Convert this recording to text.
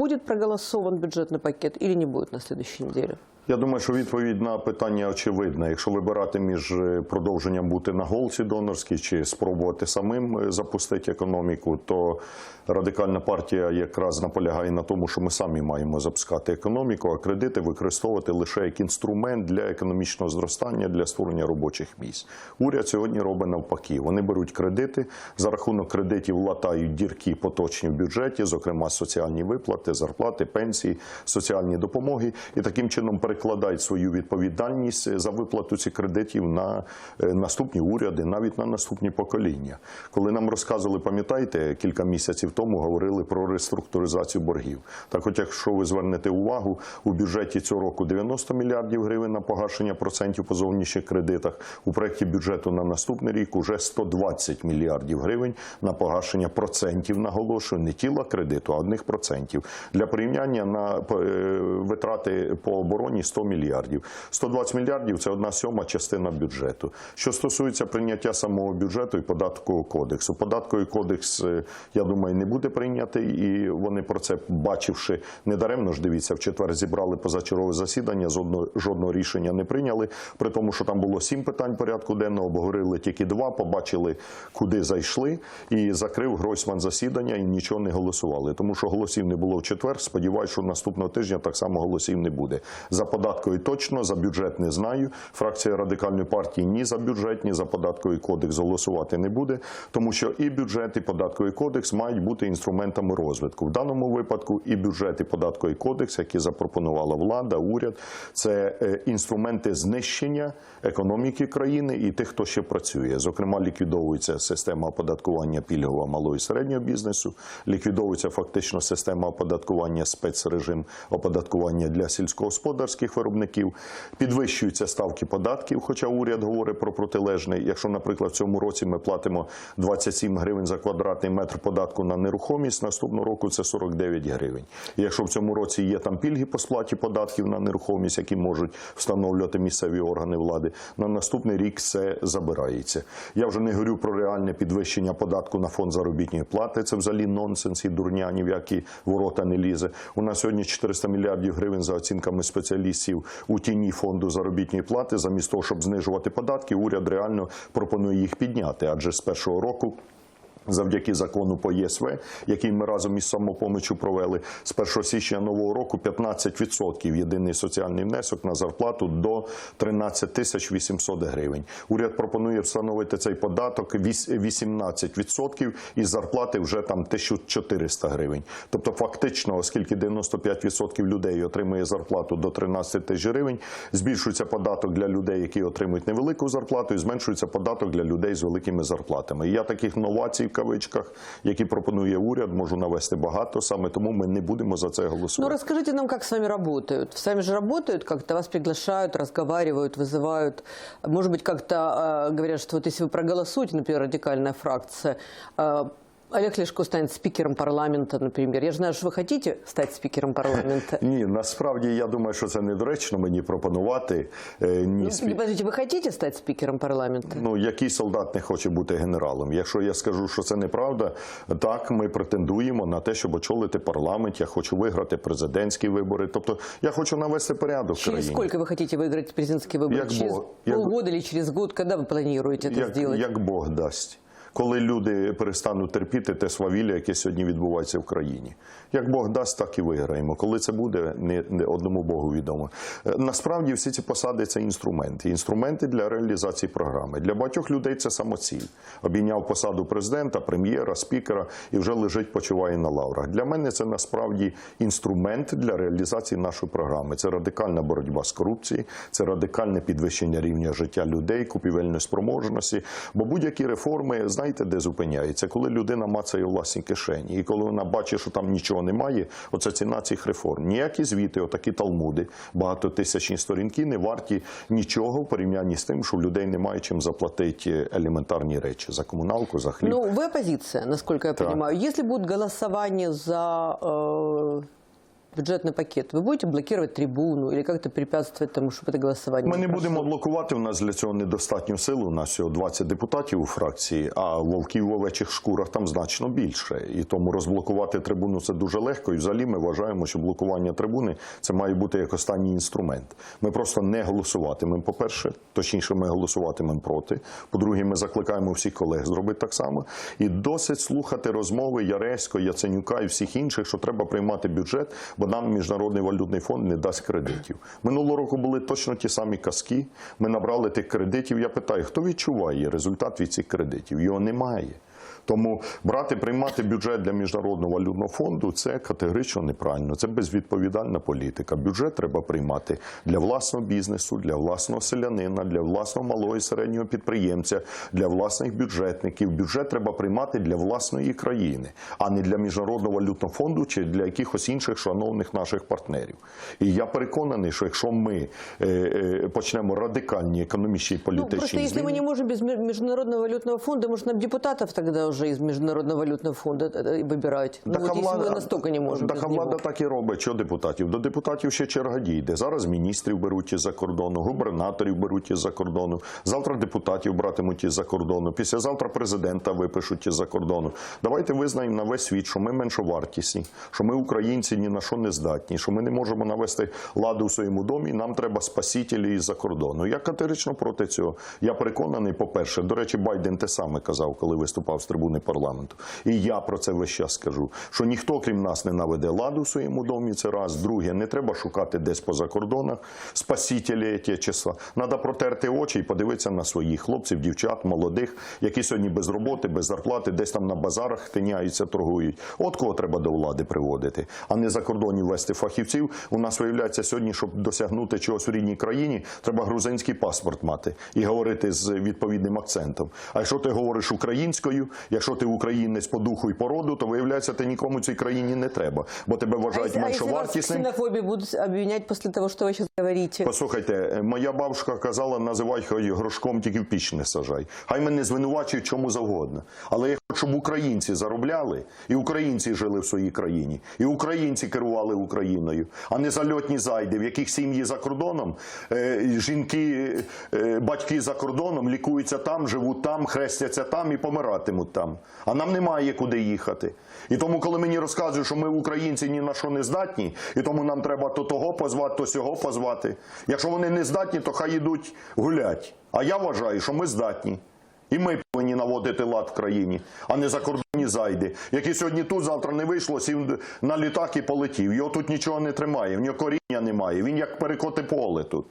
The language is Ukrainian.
Будет проголосован бюджетный пакет или не будет на следующей неделе? Я думаю, що відповідь на питання очевидна. Якщо вибирати між е, продовженням бути на голці донорській чи спробувати самим е, запустити економіку, то радикальна партія якраз наполягає на тому, що ми самі маємо запускати економіку, а кредити використовувати лише як інструмент для економічного зростання, для створення робочих місць. Уряд сьогодні робить навпаки. Вони беруть кредити за рахунок кредитів латають дірки поточні в бюджеті, зокрема соціальні виплати, зарплати, пенсії, соціальні допомоги, і таким чином перекладають свою відповідальність за виплату цих кредитів на е, наступні уряди, навіть на наступні покоління. Коли нам розказували, пам'ятаєте, кілька місяців тому говорили про реструктуризацію боргів. Так, от якщо ви звернете увагу, у бюджеті цього року 90 мільярдів гривень на погашення процентів по зовнішніх кредитах. У проєкті бюджету на наступний рік уже 120 мільярдів гривень на погашення процентів. Наголошую, не тіла кредиту, а одних процентів. Для порівняння на е, витрати по обороні 100 мільярдів. 120 мільярдів це одна сьома частина бюджету. Що стосується прийняття самого бюджету і податкового кодексу, податковий кодекс, е, я думаю, не буде прийнятий, і вони про це бачивши недаремно ж дивіться, в четвер зібрали позачергове засідання, жодного рішення не прийняли. При тому, що там було сім питань порядку денного, обговорили тільки два, побачили, куди зайшли, і закрив Гройсман засідання і нічого не голосували. Тому що голосів не було в четвер. Сподіваюся, що наступного тижня так само голосів не буде. За податковий точно, за бюджет не знаю. Фракція радикальної партії ні за бюджет, ні за податковий кодекс голосувати не буде, тому що і бюджет, і податковий кодекс мають бути інструментами розвитку. В даному випадку і бюджет, і податковий кодекс, які запропонувала влада, уряд, це е, інструменти знищення економіки країни і тих, хто ще працює. Зокрема, ліквідовується система оподаткування пільгового малого і середнього бізнесу, ліквідовується фактично система оподаткування спецрежим оподаткування для сільськогосподарських виробників, підвищуються ставки податків, хоча уряд говорить про протилежне. Якщо, наприклад, в цьому році ми платимо 27 гривень за квадратний метр податку на нерухомість, наступного року це 49 гривень. Якщо в цьому році є там пільги по сплаті податків на нерухомість, які можуть встановлювати місцеві органи влади, на наступний рік це забирається. Я вже не говорю про реальне підвищення податку на фонд заробітної плати. Це взагалі нонсенс і дурня, ні в які ворота не лізе. У нас сьогодні 400 мільярдів гривень за оцінками спеціалістів у тіні фонду заробітної плати. Замість того, щоб знижувати податки, уряд реально пропонує їх підняти, адже з першого року. Завдяки закону по ЄСВ, який ми разом із самопомічю провели, з 1 січня нового року 15% єдиний соціальний внесок на зарплату до 13 тисяч 800 гривень. Уряд пропонує встановити цей податок віс- 18% із зарплати вже там 1400 гривень. Тобто, фактично, оскільки 95% людей отримує зарплату до 13 тисяч гривень, збільшується податок для людей, які отримують невелику зарплату, і зменшується податок для людей з великими зарплатами. Я таких новацій в кавичках, які пропонує уряд, можу навести багато. Саме тому ми не будемо за це Ну, голосувати. расскажите нам, как с вами работают. С вами же работают, как-то вас приглашают, разговаривают, вызывают. Может быть, как-то э, говорят, что вот если вы проголосуете, например, радикальная фракция, э, Олег Ляшко станет спикером парламента, например. Я же знаю, что вы хотите стать спикером парламента. Ні, насправді я думаю, що це недоречно мені пропонувати. е, Ні, Ну, спі- Подождите, вы хотите стать спикером парламента? Ну, який солдат не хоче бути генералом? Якщо я скажу, що це неправда, так ми претендуємо на те, щоб очолити парламент. Я хочу виграти президентські вибори. Тобто я хочу навести порядок в Через країні. сколько вы хотите выиграть президентские выборы? Як через Бог- як- полгода или через год? Когда вы планируете это як, сделать? як Бог дасть. Коли люди перестануть терпіти те свавілля, яке сьогодні відбувається в країні, як Бог дасть, так і виграємо. Коли це буде, не, не одному Богу відомо. Е, Насправді всі ці посади це інструменти, інструменти для реалізації програми. Для багатьох людей це самоціль. Обійняв посаду президента, прем'єра, спікера і вже лежить, почуває на лаврах. Для мене це насправді інструмент для реалізації нашої програми. Це радикальна боротьба з корупцією, це радикальне підвищення рівня життя людей, купівельної спроможності. Бо будь-які реформи, знаєте, де зупиняються? Коли людина мацає власні кишені, і коли вона бачить, що там нічого немає, оце ціна цих реформ. Ніякі звіти, отакі талмуди, багатотисячні сторінки не варті нічого в порівнянні з тим, що в людей немає чим заплатити елементарні речі за комуналку, за хліб. Ну, вы оппозиция, насколько я Так. понимаю. Если будет голосование за э, бюджетный пакет, вы будете блокировать трибуну или как-то препятствовать тому, чтобы это голосование Ми не прошло? будемо блокувати. У нас для цього недостатньо сили. У нас всього 20 депутатів у фракції, а вовків в овечих шкурах там значно більше. І тому розблокувати трибуну це дуже легко. І взагалі ми вважаємо, що блокування трибуни це має бути як останній інструмент. Ми просто не голосуватимемо. По перше, точніше, ми голосуватимемо проти. По-друге, ми закликаємо всіх колег зробити так само. І досить слухати розмови Яресько, Яценюка і всіх інших, що треба приймати бюджет, бо нам міжнародний валютний фонд не дасть кредитів. Минулого року були точно ті самі казки. Ми набрали тих кредитів. Я питаю, хто відчуває результат від цих кредитів? Його немає. Тому брати, приймати бюджет для міжнародного валютного фонду це категорично неправильно. Це безвідповідальна політика. Бюджет треба приймати для власного бізнесу, для власного селянина, для власного малого і середнього підприємця, для власних бюджетників. Бюджет треба приймати для власної країни, а не для міжнародного валютного фонду чи для якихось інших шановних наших партнерів. І я переконаний, що якщо ми е, е, почнемо радикальні економічні і Ну, політичні просто если мы зміни, не можем без Международного валютного фонда, может, нам депутатов тогда уже из Международного валютного фонда э, э, выбирать? Ну, Так, вот а если влада, мы настолько не можем так, без а влада него. так і робить. Що депутатів? До депутатів ще черга дійде. Зараз міністрів беруть із-за кордону, губернаторів беруть із-за кордону. Завтра депутатів братимуть із-за кордону. Післязавтра президента випишуть із-за кордону. Давайте визнаємо на весь світ, що ми меншовартісні, що ми українці ні на що не здатні, що ми не можемо навести ладу в своєму домі. Нам треба спасителі із-за кордону. Я категорично проти цього. Я переконаний, по-перше, до речі, Байден те саме казав, коли виступав з трибуни парламенту. І я про це весь час скажу, що ніхто, крім нас, не наведе ладу в своєму домі. Це раз. Друге, не треба шукати десь поза кордонах спасителі Отечества. Треба протерти очі і подивитися на своїх хлопців, дівчат, молодих, які сьогодні без роботи, без зарплати, десь там на базарах тиняються, торгують. От кого треба до влади приводити, а не за кордонів вести фахівців. У нас виявляється сьогодні, щоб досягнути чогось в рідній країні, треба грузинський паспорт мати і говорити з відповідним акцентом. А якщо ти говориш українською, якщо ти українець по духу і по роду, то виявляється, ти нікому цій країні не треба, бо тебе А вважають а если вас в меншовартісним. ксенофобии будут того, що ви зараз говорите? Послухайте, моя бабушка казала, називай хай грошком, тільки в піч не сажай. Хай мене звинувачують чому завгодно. Але я щоб українці заробляли, і українці жили в своїй країні, і українці керували Україною, а не зальотні зайди, в яких сім'ї за кордоном, е, жінки, е, батьки за кордоном лікуються там, живуть там, хрестяться там і помиратимуть там. А нам немає куди їхати. І тому, коли мені розказують, що ми українці ні на що не здатні, і тому нам треба то того позвати, то сього позвати. Якщо вони не здатні, то хай йдуть гулять. А я вважаю, що ми здатні. І ми повинні наводити лад в країні, а не закордонні зайди, які сьогодні тут, завтра не вийшло, сів на літак і полетів. Його тут нічого не тримає, в нього коріння немає. Він як перекоти поле тут.